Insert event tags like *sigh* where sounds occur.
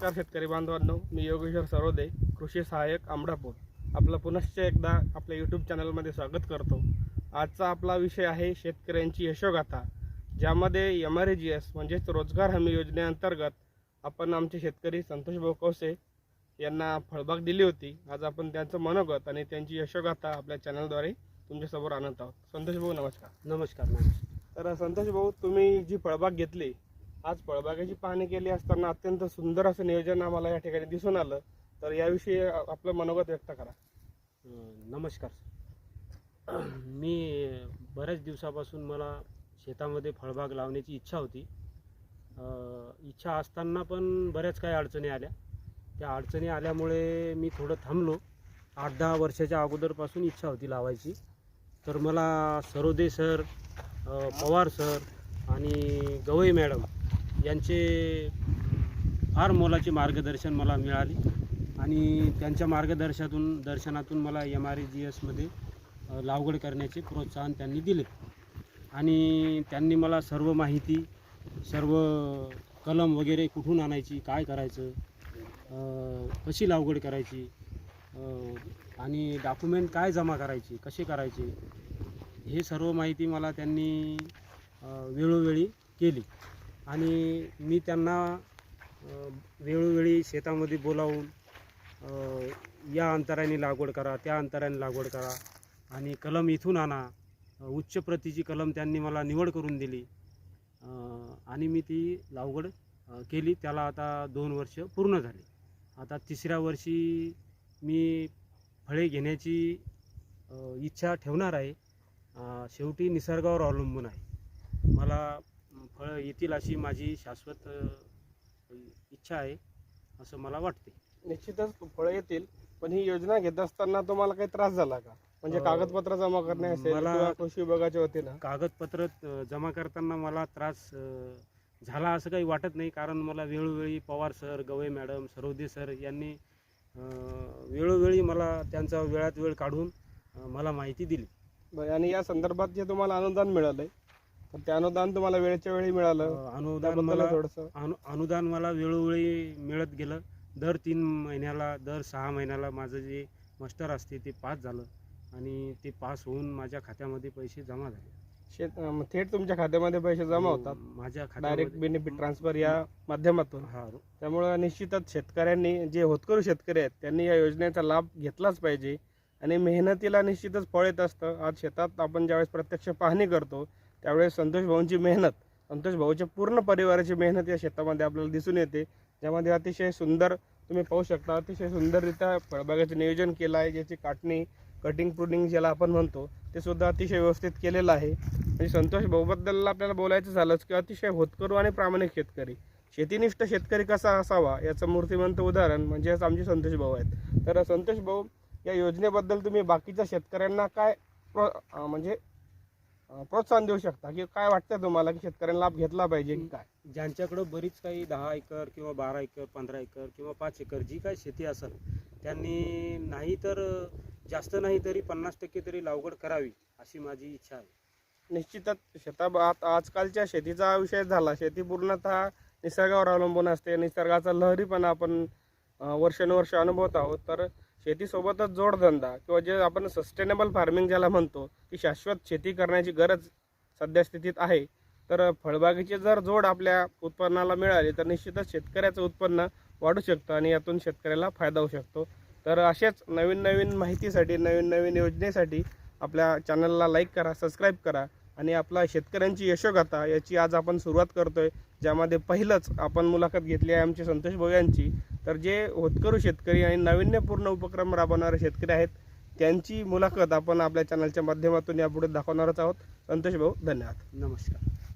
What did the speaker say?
नमस्कार शेतकरी बांधवांनो मी योगेश्वर सरोदे कृषी सहाय्यक आमडापूर. आपलं पुनश्च एकदा आपल्या यूट्यूब चॅनलमध्ये स्वागत करतो. आजचा आपला विषय आहे शेतकऱ्यांची यशोगाथा ज्यामध्ये एम आर जी एस म्हणजेच रोजगार हमी योजनेअंतर्गत आपण आमचे शेतकरी संतोष भाऊ कवसे यांना फळबाग दिली होती. आज आपण त्यांचं मनोगत आणि त्यांची यशोगाथा आपल्या चॅनलद्वारे तुमच्यासमोर आणत आहोत. संतोष भाऊ नमस्कार. नमस्कार नमस्कार. तर संतोष भाऊ तुम्ही जी फळबाग घेतली आज फळबागेची पाहणी केली असताना अत्यंत सुंदर असं नियोजन आम्हाला या ठिकाणी दिसून आलं. तर याविषयी आपलं मनोगत व्यक्त करा. नमस्कार. *clears throat* मी बऱ्याच दिवसापासून मला शेतामध्ये फळबाग लावण्याची इच्छा होती. इच्छा असताना पण बऱ्याच काही अडचणी आल्या. त्या अडचणी आल्यामुळे मी थोडं थांबलो. आठ दहा वर्षाच्या अगोदरपासून इच्छा होती लावायची. तर मला सरोदे सर पवार सर आणि गवई मॅडम यांचे फार मोलाचे मार्गदर्शन मला मिळाले. आणि त्यांच्या मार्गदर्शातून दर्शनातून मला एम आर ए जी एसमध्ये लागवड करण्याचे प्रोत्साहन त्यांनी दिले. आणि त्यांनी मला सर्व माहिती सर्व कलम वगैरे कुठून आणायची काय करायचं कशी लागवड करायची आणि डॉक्युमेंट काय जमा करायची कसे करायचे हे सर्व माहिती मला त्यांनी वेळोवेळी केली. आणि मी त्यांना वेळोवेळी शेतामध्ये बोलावून या अंतराने लागवड करा त्या अंतराने लागवड करा आणि कलम इथून आणा. उच्च प्रतीची कलम त्यांनी मला निवड करून दिली. आणि मी ती लागवड केली. त्याला आता दोन वर्ष पूर्ण झाली. आता तिसऱ्या वर्षी मी फळे घेण्याची इच्छा ठेवणार आहे. शेवटी निसर्गावर अवलंबून आहे. मला फळं येतील अशी माझी शाश्वत इच्छा आहे असं मला वाटते निश्चितच फळं येतील पण ही योजना घेत असताना तुम्हाला काही त्रास झाला का? म्हणजे कागदपत्र जमा करणे असेल मला- कृषी विभागाच्या वतीनं? कागदपत्र जमा करताना मला त्रास झाला असं काही वाटत नाही कारण मला वेळोवेळी Pawar sir Gavai madam Sarode sir यांनी वेळोवेळी मला त्यांचा वेळात वेळ काढून मला माहिती दिली. आणि या संदर्भात जे तुम्हाला अनुदान मिळालंय तर ते अनुदान तुम्हाला वेळच्या वेळी अ, मिळालं अनुदान त्याबद्दल मला थोडस. अनु अनुदान मला वेळोवेळी मिळत गेलं. दर तीन महिन्याला दर सहा महिन्याला माझं जे मास्टर असते ते पास झालं. आणि ते पास होऊन माझ्या खात्यामध्ये पैसे जमा झाले. शेत अं, थेट तुमच्या खात्यामध्ये पैसे जमा होतात? माझ्या डायरेक्ट खात्यामध्ये बेनिफिट ट्रान्सफर या माध्यमातून. हा त्यामुळं निश्चितच शेतकऱ्यांनी जे होतकरू शेतकरी आहेत त्यांनी या योजनेचा लाभ घेतलाच पाहिजे. आणि मेहनतीला निश्चितच फळ येत असतं. आज शेतात आपण ज्यावेळेस प्रत्यक्ष पाहणी करतो त्यावेळेस संतोष भाऊंची मेहनत संतोष भाऊच्या पूर्ण परिवाराची मेहनत या शेतामध्ये आपल्याला दिसून येते. ज्यामध्ये अतिशय सुंदर तुम्ही पाहू शकता अतिशय सुंदररित्या फळबागाचं नियोजन केलं आहे ज्याची काटणी कटिंग प्रुडिंग ज्याला आपण म्हणतो ते सुद्धा अतिशय व्यवस्थित केलेलं आहे. म्हणजे संतोष भाऊबद्दल आपल्याला बोलायचं झालंच की अतिशय होतकरू आणि प्रामाणिक शेतकरी. शेतीनिष्ठ शेतकरी कसा असावा याचं मूर्तिमंत उदाहरण म्हणजेच आमचे संतोष भाऊ आहेत. तर संतोष भाऊ या योजनेबद्दल तुम्ही बाकीच्या शेतकऱ्यांना काय प्र म्हणजे प्रोत्साहन देऊ शकता. की काय वाटतं तुम्हाला? की शेतकऱ्यांना लाभ घेतला पाहिजे की काय? ज्यांच्याकडं बरीच काही दहा एकर किंवा बारा एकर पंधरा एकर किंवा पाच एकर जी काही शेती असेल त्यांनी नाही तर जास्त नाही तरी पन्नास टक्के तरी लागवड करावी अशी माझी इच्छा आहे. निश्चितच शेता आजकालच्या शेतीचा विषय झाला. शेती पूर्णतः निसर्गावर अवलंबून असते. निसर्गाचा लहरीपणा आपण वर्षानुवर्ष अनुभवत आहोत. तर शेतीसोबतच जोडधंदा किंवा जे आपण सस्टेनेबल फार्मिंग ज्याला म्हणतो ती शाश्वत शेती करण्याची गरज सध्या स्थितीत आहे. तर फळबागेची जर जोड आपल्या उत्पन्नाला मिळाली तर निश्चितच शेतकऱ्याचं उत्पन्न वाढू शकतं आणि यातून शेतकऱ्याला फायदा होऊ शकतो. तर अशाच नवीन नवीन माहितीसाठी नवीन नवीन योजनेसाठी आपल्या चॅनलला लाईक करा सबस्क्राईब करा आणि आपला शेतकऱ्यांची यशोगाथा याची आज आपण सुरुवात करतोय ज्यामध्ये पहिलंच आपण मुलाखत घेतली आहे आमचे संतोष भाऊ यांची तर जे होतकरू शेतकरी आणि नाविन्यपूर्ण उपक्रम राबवणारे शेतकरी आहेत त्यांची मुलाखत आपण आपल्या चॅनलच्या माध्यमातून यापुढे दाखवणारच आहोत. संतोष भाऊ धन्यवाद. नमस्कार.